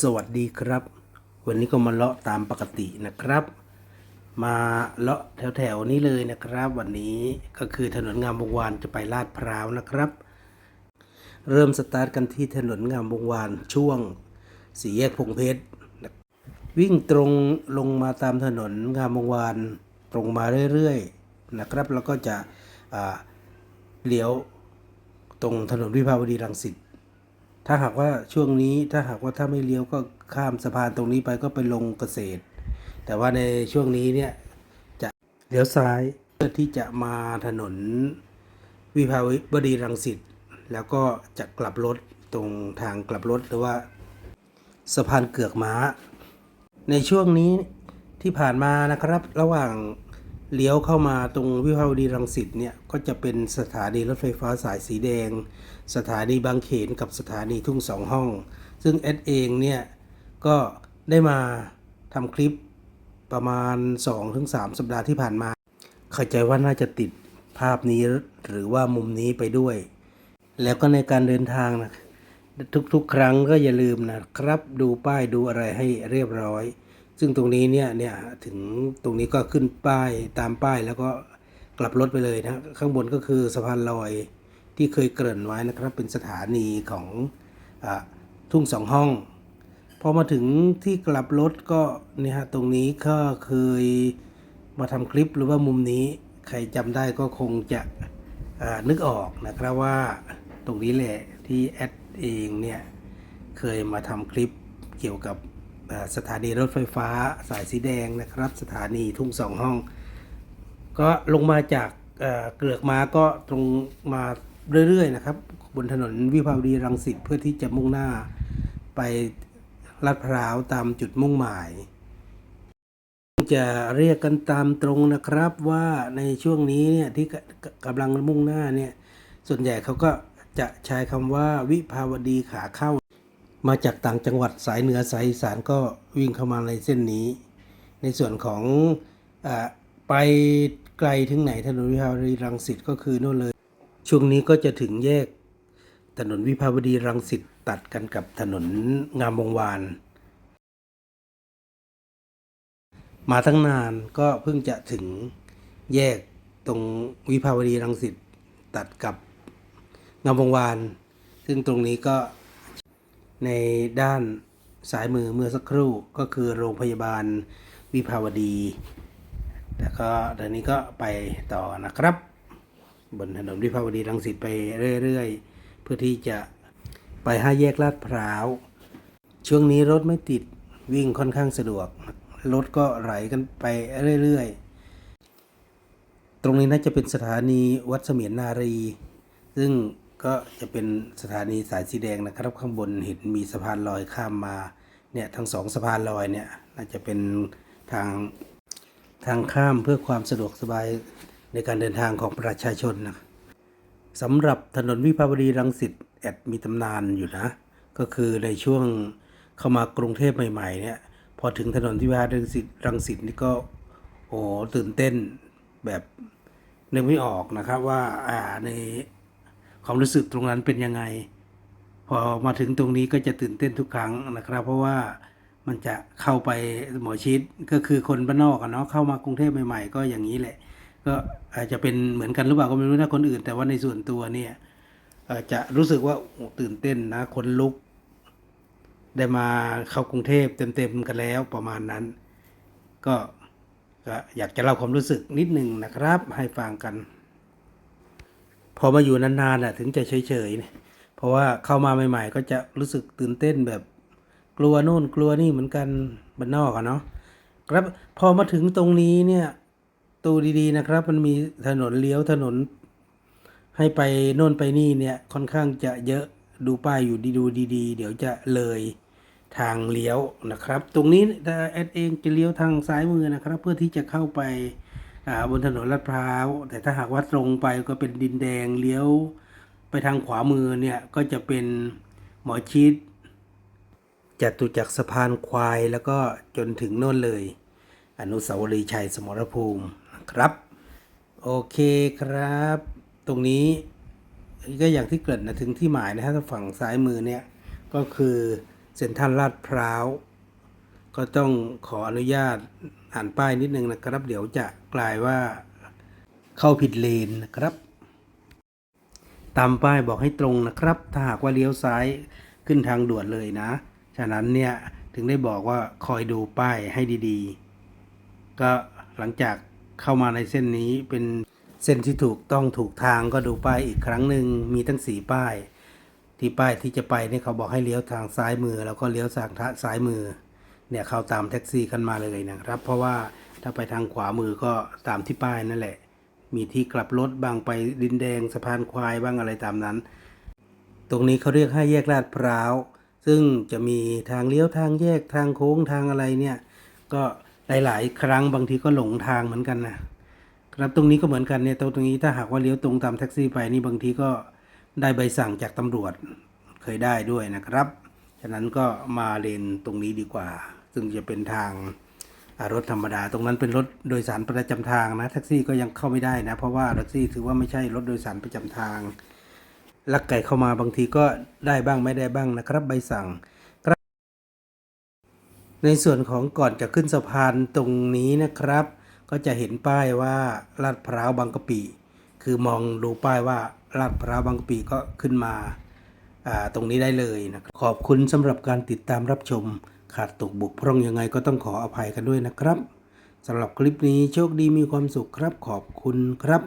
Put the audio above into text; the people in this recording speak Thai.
สวัสดีครับ วันนี้ก็มาเลาะตามปกตินะครับ มาเลาะแถวๆนี้เลยนะครับ วันนี้ก็คือถนนงามวงวานจะไปลาดพร้าวนะครับ เริ่มสตาร์ทกันที่ถนนงามวงวานช่วงสี่แยกพงเพชรนะวิ่งตรงลงมาตามถนนงามวงวานตรงมาเรื่อยๆนะครับ แล้วก็จะเลี้ยวตรงถนนวิภาวดีรังสิต ถ้าหากว่าช่วงนี้ถ้าหากว่าถ้าไม่เลี้ยวก็ข้ามสะพานตรงนี้ไปก็ไปลงเกษตร แต่ว่าในช่วงนี้เนี่ยจะเลี้ยวซ้ายเพื่อที่จะมาถนนวิภาวดีรังสิตแล้วก็จะกลับรถตรงทางกลับรถหรือว่าสะพานเกือกม้า ในช่วงนี้ที่ผ่านมานะครับ ระหว่าง เลี้ยวเข้ามาตรงวิภาวดีรังสิตเนี่ยก็จะเป็นสถานีรถไฟฟ้าสายสีแดง สถานีบางเขนกับสถานีทุ่งสองห้อง ซึ่งแอดเองเนี่ยก็ได้มาทำคลิปประมาณ 2-3 สัปดาห์ที่ผ่านมา เข้าใจว่าน่าจะติดภาพนี้หรือว่ามุมนี้ไปด้วย แล้วก็ในการเดินทางนะทุกๆ ครั้งก็อย่าลืมนะครับ ดูป้ายดูอะไรให้เรียบร้อย ซึ่งตรงนี้เนี่ยเนี่ยถึงตรงนี้ก็ขึ้นป้ายตามป้ายแล้วก็กลับรถไปเลยนะข้างบนก็คือสะพานลอยที่เคยเกริ่นไว้นะครับ เป็นสถานีของอทุ่งสองห้องพอมาถึงที่กลับรถก็เนี่ยฮะตรงนี้ก็เคยมาทำคลิปหรือว่ามุมนี้ใครจำได้ก็คงจะนึกออกนะครับว่าตรงนี้แหละที่แอดเองเนี่ยเคยมาทำคลิปเกี่ยวกับ สถานีรถไฟฟ้าสายสีแดงนะครับ สถานีทุ่งสองห้อง ก็ลงมาจากเกลือกมาก็ตรงมาเรื่อยๆนะครับ บนถนนวิภาวดีรังสิตเพื่อที่จะมุ่งหน้าไปลาดพร้าวตามจุดมุ่งหมาย จะเรียกกันตามตรงนะครับว่าในช่วงนี้เนี่ยที่กำลังมุ่งหน้าเนี่ยส่วนใหญ่เขาก็จะใช้คำว่าวิภาวดีขาเข้า มาจากต่างจังหวัดสายเหนือสายอีสานก็วิ่งเข้ามาในเส้นนี้ ในส่วนของอไปไกลถึงไหนถนนวิภาวดีรังสิตก็คือโน่นเลย ช่วงนี้ก็จะถึงแยกถนนวิภาวดีรังสิตตัดกันกับถนนงามวงวาน มาตั้งนานก็เพิ่งจะถึงแยกตรงวิภาวดีรังสิตตัดกับงามวงวาน ซึ่งตรงนี้ก็ ในด้านซ้ายมือเมื่อสักครู่ก็คือโรงพยาบาลวิภาวดี แต่ก็เดี๋ยวนี้ก็ไปต่อนะครับ บนถนนวิภาวดีรังสิตไปเรื่อยๆ เพื่อที่จะไปห้าแยกลาดพร้าว ช่วงนี้รถไม่ติดวิ่งค่อนข้างสะดวก รถก็ไหลกันไปเรื่อยๆ ตรงนี้น่าจะเป็นสถานีวัดเสมียนนารี ซึ่ง ก็จะเป็นสถานีสายสีแดงนะครับข้างบนเห็นมีสะพานลอยข้ามมาเนี่ยทั้งสองสะพานลอยเนี่ยน่าจะเป็นทางทางข้ามเพื่อความสะดวกสบายในการเดินทางของประชาชนนะสำหรับถนนวิภาวดีรังสิตแอดมีตำนานอยู่นะ ก็คือในช่วงเข้ามากรุงเทพใหม่ๆเนี่ยพอถึงถนนวิภาวดีรังสิตรังสิตนี่ก็โอ้ตื่นเต้นแบบนึกไม่ออกนะครับว่าอ่าใน ความรู้สึกตรงนั้นเป็นยังไง พอมาถึงตรงนี้ก็จะตื่นเต้นทุกครั้งนะครับ เพราะว่ามันจะเข้าไปหมอชิดก็คือคนบ้านนอกอะเนาะเข้ามากรุงเทพใหม่ๆ ก็อย่างนี้แหละ ก็อาจจะเป็นเหมือนกันหรือเปล่าก็ไม่รู้นะคนอื่น แต่ว่าในส่วนตัวเนี่ยจะรู้สึกว่าตื่นเต้นนะคนลุก ได้มาเข้ากรุงเทพเต็มๆกันแล้วประมาณนั้น ก็อยากจะเล่าความรู้สึกนิดหนึ่งนะครับให้ฟังกัน อมาอยู่นานๆน่ะถึงจะเฉยๆเนี่ยเพราะว่าเข้ามาใหม่ๆ ก็จะรู้สึกตื่นเต้นแบบกลัวโน่นกลัวนี่เหมือนกันบ้านนอกอะเนาะครับพอมาถึงตรงนี้เนี่ยตูดีๆนะครับ มันมีถนนเลี้ยวถนน ให้ไปโน่นไปนี่เนี่ยค่อนข้างจะเยอะดูป้ายอยู่ดีดูดีๆ เดี๋ยวจะเลยทางเลี้ยวนะครับ ตรงนี้ถ้าแอดเองจะเลี้ยวทางซ้ายมือนะครับ เพื่อที่จะเข้าไป บนถนนลาดพร้าว แต่ถ้าหากว่าตรงไปก็เป็นดินแดงเลี้ยวไปทางขวามือเนี่ยก็จะเป็นหมอชิดจตุจักรสะพานควายแล้วก็จนถึงโน่นเลย อนุสาวรีย์ชัยสมรภูมิครับ โอเคครับ ตรงนี้ก็อย่างที่เกริ่นนะถึงที่หมายนะฮะฝั่งซ้ายมือเนี่ย ก็คือเซ็นทรัลลาดพร้าว ก็ต้องขออนุญาตอ่านป้ายนิดนึงนะครับ เดี๋ยวจะ กลายว่า เข้าผิดเลนนะครับ ตามป้ายบอกให้ตรงนะครับ ถ้าหากว่าเลี้ยวซ้ายขึ้นทางด่วนเลยนะ ฉะนั้นเนี่ยถึงได้บอกว่าคอยดูป้ายให้ดีๆ ก็หลังจากเข้ามาในเส้นนี้เป็นเส้นที่ถูกต้องถูกทางก็ดูป้ายอีกครั้งหนึ่งมีทั้งสีป้าย ที่ป้ายที่จะไปเนี่ยเขาบอกให้เลี้ยวทางซ้ายมือ แล้วก็เลี้ยวทางซ้ายมือเนี่ยเข้าตามแท็กซี่กันมาเลยนะครับ เพราะว่า ถ้าไปทางขวามือก็ตามที่ป้ายนั่นแหละ มีที่กลับรถบางไปดินแดงสะพานควายบ้างอะไรตามนั้น ตรงนี้เขาเรียกให้แยกลาดพร้าวซึ่งจะมีทางเลี้ยวทางแยกทางโค้งทางอะไรเนี่ย ก็หลาย ๆ ครั้งบางทีก็หลงทางเหมือนกันนะครับตรงนี้ก็เหมือนกันเนี่ยตรงนี้ถ้าหากว่าเลี้ยวตรงตามแท็กซี่ไปนี่บางทีก็ได้ใบสั่งจากตำรวจเคยได้ด้วยนะครับ ฉะนั้นก็มาเลนตรงนี้ดีกว่า ซึ่งจะเป็นทาง รถธรรมดา ตรงนั้นเป็นรถโดยสารประจำทางนะแท็กซี่ก็ยังเข้าไม่ได้นะ เพราะว่าแท็กซี่ถือว่าไม่ใช่รถโดยสารประจำทาง ลักไก่เข้ามาบางทีก็ได้บ้างไม่ได้บ้างนะครับใบสั่งในส่วนของก่อนจะขึ้นสะพานตรงนี้นะครับ ก็จะเห็นป้ายว่าลาดพร้าวบางกะปิคือมองดูป้ายว่าลาดพร้าวบางกะปิก็ขึ้นมาอ่าตรงนี้ได้เลยนะครับขอบคุณสำหรับการติดตามรับชม ขาดตกบกพร่องยังไงก็ต้องขออภัยกันด้วยนะครับสำหรับคลิปนี้โชคดีมีความสุขครับขอบคุณครับ